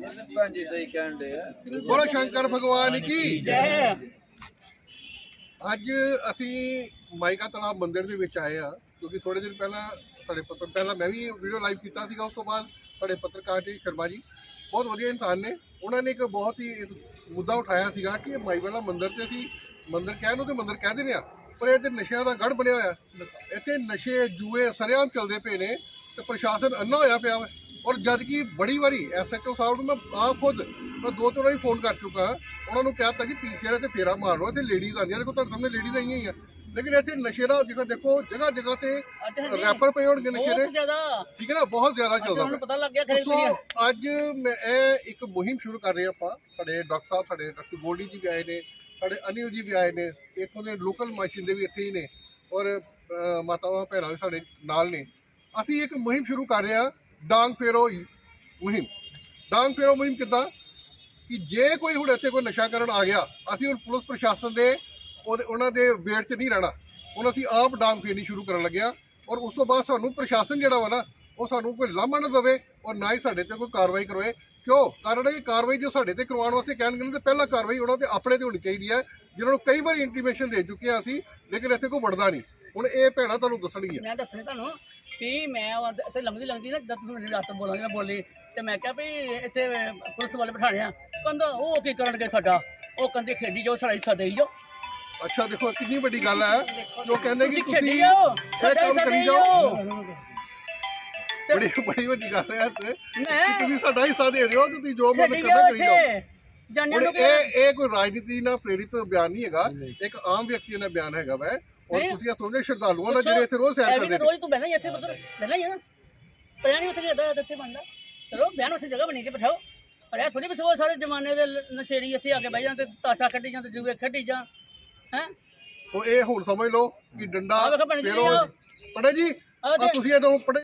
ਭੈਣ ਜੀ ਸਹੀ ਕਹਿਣ ਦੇ ਆ। ਬੋਲੋ ਸ਼ੰਕਰ ਭਗਵਾਨ ਕੀ ਜੈ। ਅੱਜ ਅਸੀਂ ਮਾਈਕਾ ਤਲਾਬ ਮੰਦਿਰ ਦੇ ਵਿੱਚ ਆਏ ਆ, ਕਿਉਂਕਿ ਥੋੜੇ ਦਿਨ ਪਹਿਲਾਂ ਸਾਡੇ ਪੱਤਰ, ਪਹਿਲਾਂ ਮੈਂ ਵੀ ਵੀਡੀਓ ਲਾਈਵ ਕੀਤਾ ਸੀਗਾ, ਉਸ ਤੋਂ ਬਾਅਦ ਸਾਡੇ ਪੱਤਰਕਾਰ ਜੀ, ਸ਼ਰਮਾ ਜੀ, ਬਹੁਤ ਵਧੀਆ ਇਨਸਾਨ ਨੇ। ਉਹਨਾਂ ਨੇ ਇੱਕ ਬਹੁਤ ਹੀ ਮੁੱਦਾ ਉਠਾਇਆ ਸੀਗਾ ਕਿ ਇਹ ਮਾਈ ਵਾਲਾ ਮੰਦਿਰ ਤੇ ਅਸੀਂ ਮੰਦਿਰ ਕਹਿਣ ਨੂੰ ਤੇ ਮੰਦਿਰ ਕਹਿ ਦਿੰਦੇ ਆ, ਪਰ ਇਹ ਤੇ ਨਸ਼ਿਆਂ ਦਾ ਗੜ ਬਣਿਆ ਹੋਇਆ। ਇੱਥੇ ਨਸ਼ੇ, ਜੂਏ, ਸਰਿਆਮ ਚੱਲਦੇ ਪਏ ਨੇ ਤੇ ਪ੍ਰਸ਼ਾਸਨ ਅੰਨਾ ਹੋਇਆ ਪਿਆ ਵਾ। ਔਰ ਜਦ ਕਿ ਬੜੀ ਵਾਰੀ ਐਸਐਚਓ ਸਾਹਿਬ ਨੂੰ ਮੈਂ ਆਪ ਖੁਦ ਮੈਂ ਦੋ ਤਿੰਨ ਵਾਰੀ ਫੋਨ ਕਰ ਚੁੱਕਾ ਉਹਨਾਂ ਨੂੰ ਕਿਹਾ ਤਾ ਕਿ ਪੀਸੀਆਰ ਤੇ ਫੇਰਾ ਮਾਰ ਲਓ ਇੱਥੇ ਲੇਡੀਜ਼ ਆਉਂਦੀਆਂ ਦੇਖੋ ਤੁਹਾਡੇ ਸਾਹਮਣੇ ਲੇਡੀਜ਼ ਆਈਆਂ ਹੀ ਆ ਲੇਕਿਨ ਇੱਥੇ ਨਸ਼ੇ ਦਾ ਦੇਖੋ ਦੇਖੋ ਜਗ੍ਹਾ ਜਗ੍ਹਾ ਤੇ ਰੈਪਰ ਪਏ ਹੋਣਗੇ ਨਸ਼ੇ ਦੇ ਠੀਕ ਹੈ ਨਾ ਬਹੁਤ ਜ਼ਿਆਦਾ ਚੱਲਦਾ ਪਤਾ ਲੱਗ ਗਿਆ ਸੋ ਅੱਜ ਮੈਂ ਇਹ ਇੱਕ ਮੁਹਿੰਮ ਸ਼ੁਰੂ ਕਰ ਰਹੇ ਆਪਾਂ। ਸਾਡੇ ਡਾਕਟਰ ਸਾਹਿਬ ਸਾਡੇ ਡਾਕਟਰ ਗੋਲਡੀ ਜੀ ਵੀ ਆਏ ਨੇ ਸਾਡੇ ਅਨਿਲ ਜੀ ਵੀ ਆਏ ਨੇ। ਇੱਥੋਂ ਦੇ ਲੋਕਲ ਮਾਸ਼ਿੰਦੇ ਵੀ ਇੱਥੇ ਹੀ ਨੇ। ਔਰ ਮਾਤਾਵਾਂ ਭੈਣਾਂ ਵੀ ਸਾਡੇ ਨਾਲ ਨੇ। ਅਸੀਂ ਇੱਕ ਮੁਹਿੰਮ ਸ਼ੁਰੂ ਕਰ ਰਹੇ ਹਾਂ। ਡਾਂਗ ਫੇਰੋ ਮੁਹਿੰਮ। ਡਾਂਗ ਫੇਰੋ ਮੁਹਿੰਮ ਕਿੱਦਾਂ? ਕਿ ਜੇ ਕੋਈ ਹੁਣ ਇੱਥੇ ਕੋਈ ਨਸ਼ਾ ਕਰਨ ਆ ਗਿਆ, ਅਸੀਂ ਹੁਣ ਪੁਲਿਸ ਪ੍ਰਸ਼ਾਸਨ ਦੇ ਉਹਦੇ- ਉਹਨਾਂ ਦੇ ਵੇਟ 'ਚ ਨਹੀਂ ਰਹਿਣਾ। ਹੁਣ ਅਸੀਂ ਆਪ ਡਾਂਗ ਫੇਰਨੀ ਸ਼ੁਰੂ ਕਰਨ ਲੱਗਿਆ ਔਰ ਉਸ ਤੋਂ ਬਾਅਦ ਸਾਨੂੰ ਪ੍ਰਸ਼ਾਸਨ ਜਿਹੜਾ ਵਾ ਨਾ, ਉਹ ਸਾਨੂੰ ਕੋਈ ਲਾਮਾ ਨਾ ਦੇਵੇ ਔਰ ਨਾ ਹੀ ਸਾਡੇ ਤੇ ਕੋਈ ਕਾਰਵਾਈ ਕਰਵਾਏ ਕਿਉਂ? ਕਾਰਨ ਇਹ ਕਾਰਵਾਈ ਜੋ ਸਾਡੇ ਤੇ ਕਰਵਾਉਣ ਵਾਸਤੇ ਕਹਿਣਗੇ ਨਾ, ਤੇ ਪਹਿਲਾਂ ਕਾਰਵਾਈ ਉਹਨਾਂ ਤੇ ਆਪਣੇ ਤੇ ਹੋਣੀ ਚਾਹੀਦੀ ਹੈ। ਜਿਨ੍ਹਾਂ ਨੂੰ ਕਈ ਵਾਰੀ ਇੰਟੀਮੇਸ਼ਨ ਦੇ ਚੁੱਕੇ ਹਾਂ ਅਸੀਂ, ਲੇਕਿਨ ਇੱਥੇ ਕੋਈ ਵੜਦਾ ਨਹੀਂ। ਹੁਣ ਇਹ ਭੈਣਾਂ ਤੁਹਾਨੂੰ ਦੱਸਣਗੀਆਂ। ਮੈਂ ਦੱਸਣੀ ਤੁਹਾਨੂੰ ਕਿ ਮੈਂ ਉਹ ਇੱਥੇ ਲੰਘਦੀ ਲੰਘਦੀ ਨਾ ਜਦ ਤੁਸੀਂ ਰਾਤ ਬੋਲਾਂਗੇ ਮੈਂ ਬੋਲੀ ਤੇ ਮੈਂ ਕਿਹਾ ਵੀ ਇੱਥੇ ਪੁਲਿਸ ਵਾਲੇ ਬਿਠਾਣੇ ਆ। ਕਹਿੰਦਾ ਉਹ ਕੀ ਕਰਨਗੇ ਸਾਡਾ? ਉਹ ਕਹਿੰਦੇ ਖੇਡੀ ਜੋ ਸਾਡਾ ਹਿੱਸਾ ਦੇਈ ਜੋ ਅੱਛਾ ਦੇਖੋ ਕਿੰਨੀ ਵੱਡੀ ਗੱਲ ਹੈ। ਜੋ ਕਹਿੰਦੇ ਕਿ ਤੁਸੀਂ ਖੇਡੀ ਜਾਓ ਇਹ ਸਾਡਾ ਕੰਮ ਹਿੱਸਾ ਕਰੀ ਦੇਈ ਜਾਓ। ਜਾਓ। ਬੜੀ ਬੜੀ ਵੱਡੀ ਗੱਲ ਹੈ ਕਿ ਮੈਂ ਤੁਸੀਂ ਸਾਡਾ ਹਿੱਸਾ ਦੇ ਰਹੇ ਹੋ ਤੇ ਤੁਸੀਂ ਜੋ ਮਨ ਖੇਡੀ ਕਰਨਾ ਜਾਓ ਕਰੀ ਜਾਓ। ਇੱਥੇ। ਜਾਣਿਆ ਹੁਣ ਇਹ ਇਹ ਕੋਈ ਰਾਜਨੀਤੀ ਨਾਲ ਪ੍ਰੇਰਿਤ ਬਿਆਨ ਨਹੀਂ ਹੈਗਾ। ਇੱਕ ਆਮ ਵਿਅਕਤੀ ਦਾ ਬਿਆਨ ਹੈਗਾ ਵੈ। ਔਰ। ਤੁਸੀਂ ਇਹ ਸੋਚਦੇ ਸ਼ਰਧਾਲੂਆਂ ਦਾ ਜਿਹੜੇ ਇੱਥੇ ਰੋਜ਼ ਸੈਰ ਐਵੇਂ ਕਰਦੇ ਤਾਂ ਨੇ। ਰੋਜ਼ ਤੂੰ ਬਹਿਣਾ ਹੀ ਇੱਥੇ ਪੁੱਤਰ ਬਹਿਣਾ ਹੀ ਹੈ ਨਾ। ਪਿਆ ਨਹੀਂ ਉੱਥੇ ਖੇਡਦਾ ਇੱਥੇ ਬਣਦਾ। ਚਲੋ ਬਿਆਨ ਉਸੇ ਜਗ੍ਹਾ ਬਣੀ ਕੇ ਬਿਠਾਓ। ਪਰ ਇਹ ਥੋੜੀ ਬਿਠਾਓ ਸਾਰੇ ਜ਼ਮਾਨੇ ਦੇ ਨਸ਼ੇੜੀ ਇੱਥੇ ਆ ਕੇ ਬਹਿ ਤੇ ਤਾਸ਼ਾ ਕੱਢੀ ਜਾਂ ਤੇ ਜੂਏ ਖੇਡੀ ਜਾਂ ਹੈ? ਸੋ ਇਹ ਹੁਣ ਸਮਝ ਲਓ ਕਿ ਡੰਡਾ। ਪੜੇ ਜੀ। ਤੁਸੀਂ ਇਹ ਤੋਂ ਪੜੇ